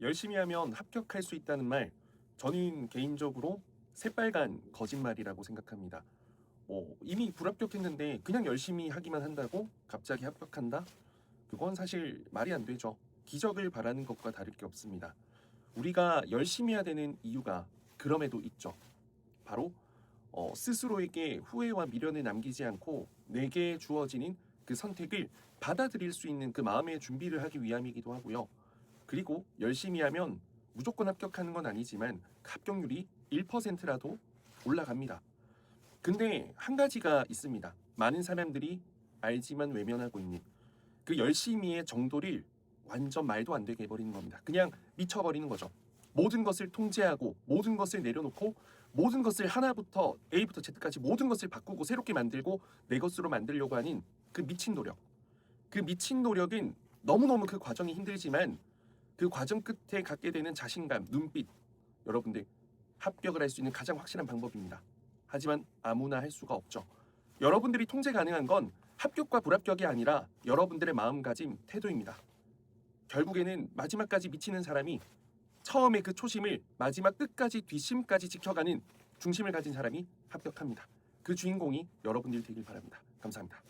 열심히 하면 합격할 수 있다는 말, 저는 개인적으로 새빨간 거짓말이라고 생각합니다. 어, 이미 불합격했는데 그냥 열심히 하기만 한다고 갑자기 합격한다? 그건 사실 말이 안 되죠. 기적을 바라는 것과 다를 게 없습니다. 우리가 열심히 해야 되는 이유가 그럼에도 있죠. 바로 어, 스스로에게 후회와 미련을 남기지 않고 내게 주어지는 그 선택을 받아들일 수 있는 그 마음의 준비를 하기 위함이기도 하고요. 그리고 열심히 하면 무조건 합격하는 건 아니지만 합격률이 1%라도 올라갑니다. 근데 한 가지가 있습니다. 많은 사람들이 알지만 외면하고 있는 그 열심히의 정도를 완전 말도 안 되게 해버리는 겁니다. 그냥 미쳐버리는 거죠. 모든 것을 통제하고 모든 것을 내려놓고 모든 것을 하나부터 A부터 Z까지 모든 것을 바꾸고 새롭게 만들고 내 것으로 만들려고 하는 그 미친 노력. 그 미친 노력은 너무너무 그 과정이 힘들지만 그 과정 끝에 갖게 되는 자신감, 눈빛 여러분들 합격을 할 수 있는 가장 확실한 방법입니다. 하지만 아무나 할 수가 없죠. 여러분들이 통제 가능한 건 합격과 불합격이 아니라 여러분들의 마음가짐, 태도입니다. 결국에는 마지막까지 미치는 사람이 처음에 그 초심을 마지막 끝까지 뒷심까지 지켜가는 중심을 가진 사람이 합격합니다. 그 주인공이 여러분들 되길 바랍니다. 감사합니다.